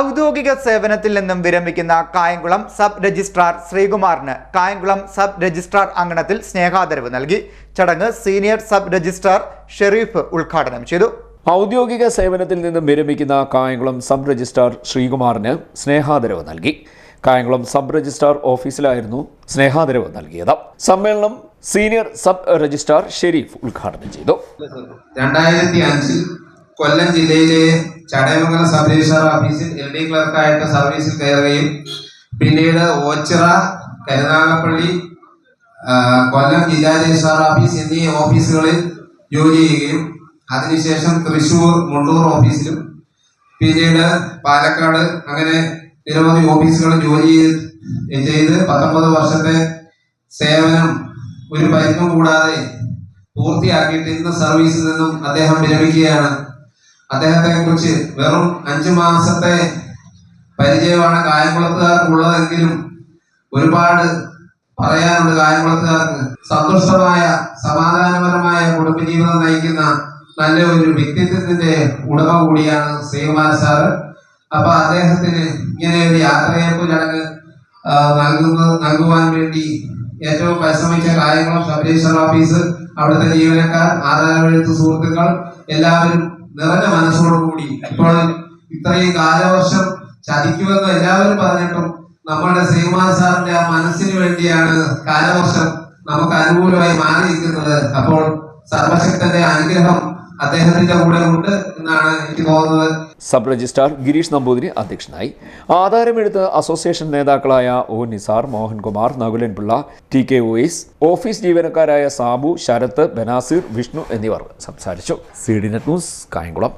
ഔദ്യോഗിക സേവനത്തിൽ നിന്നും വിരമിക്കുന്ന കായംകുളം സബ് രജിസ്ട്രാർ ശ്രീകുമാറിന് കായംകുളം സബ് രജിസ്ട്രാർ അങ്കണത്തിൽ സ്നേഹാദരവ് നൽകി. ചടങ്ങ് സീനിയർ സബ് രജിസ്ട്രാർ ഷെരീഫ് ഉദ്ഘാടനം ചെയ്തു. ഔദ്യോഗിക സേവനത്തിൽ നിന്നും വിരമിക്കുന്ന കായംകുളം സബ് രജിസ്ട്രാർ ശ്രീകുമാറിന് സ്നേഹാദരവ് നൽകി. കായംകുളം സബ് രജിസ്ട്രാർ ഓഫീസിലായിരുന്നു സ്നേഹാദരവ് നൽകിയത്. സമ്മേളനം സീനിയർ സബ് രജിസ്ട്രാർ ഷെരീഫ് ഉദ്ഘാടനം ചെയ്തു. രണ്ടായിരത്തി അഞ്ചിൽ കൊല്ലം ജില്ലയിലെ ചടയമംഗലം സബ് രജിസ്ട്രാർ ഓഫീസിൽ എൽ ഡി ക്ലർക്കായിട്ട് സർവീസിൽ കയറുകയും പിന്നീട് ഓച്ചിറ കരുനാഗപ്പള്ളി കൊല്ലം ജില്ലാ രജിസ്ട്രാർ ഓഫീസ് എന്നീ ഓഫീസുകളിൽ ജോലി ചെയ്യുകയും അതിനുശേഷം തൃശൂർ മുണ്ടൂർ ഓഫീസിലും പിന്നീട് പാലക്കാട് അങ്ങനെ നിരവധി ഓഫീസുകളിൽ ജോലി ചെയ്ത് പത്തൊമ്പത് വർഷത്തെ സേവനം ഒരു പരിക്കും കൂടാതെ പൂർത്തിയാക്കിയിട്ട് ഇന്ന് സർവീസിൽ നിന്നും അദ്ദേഹം വിരമിക്കുകയാണ്. അദ്ദേഹത്തെ കുറിച്ച് വെറും അഞ്ചു മാസത്തെ പരിചയമാണ് കായംകുളത്തുകാർക്ക് ഉള്ളതെങ്കിലും ഒരുപാട് പറയാനുണ്ട് കായംകുളത്തുകാർക്ക്. സന്തുഷ്ടമായ സമാധാനപരമായ കുടുംബജീവിതം നയിക്കുന്ന നല്ല ഒരു വ്യക്തിത്വത്തിന്റെ ഉടമ കൂടിയാണ് ശ്രീകുമാർ സാറ്. അപ്പൊ അദ്ദേഹത്തിന് ഇങ്ങനെ ഒരു യാത്രയപ്പ് ചടങ്ങ് നൽകുന്നത് നൽകുവാൻ വേണ്ടി ഏറ്റവും പരിശ്രമിച്ച കായംകുളം സബ് രജിസ്റ്റർ ഓഫീസ് അവിടുത്തെ ജീവനക്കാർ ആധാരമെഴുത്ത് സുഹൃത്തുക്കൾ എല്ലാവരും നിറഞ്ഞ മനസ്സോടുകൂടി. ഇപ്പോൾ ഇത്രയും കാലവർഷം ചതിക്കുമെന്ന് എല്ലാവരും പറഞ്ഞിട്ടും നമ്മുടെ ശ്രീകുമാർ സാറിന്റെ ആ മനസ്സിന് വേണ്ടിയാണ് കാലവർഷം നമുക്ക് അനുകൂലമായി മാറിയിരിക്കുന്നത്. അപ്പോൾ സർവശക്തന്റെ അനുഗ്രഹം അദ്ദേഹത്തിന്റെ കൂടെ ഉണ്ട് എന്നാണ് എനിക്ക് തോന്നുന്നത്. സബ് രജിസ്ട്രാർ ഗിരീഷ് നമ്പൂതിരി അധ്യക്ഷനായി. ആധാരമെടുത്ത് അസോസിയേഷൻ നേതാക്കളായ O Nisar Mohankumar Nakulan Pillai T K ഒയിസ് office ജീവനക്കാരായ സാബു ശരത്ത് ബനാസിർ വിഷ്ണു എന്നിവർ സംസാരിച്ചു. C D net news Kayamkulam.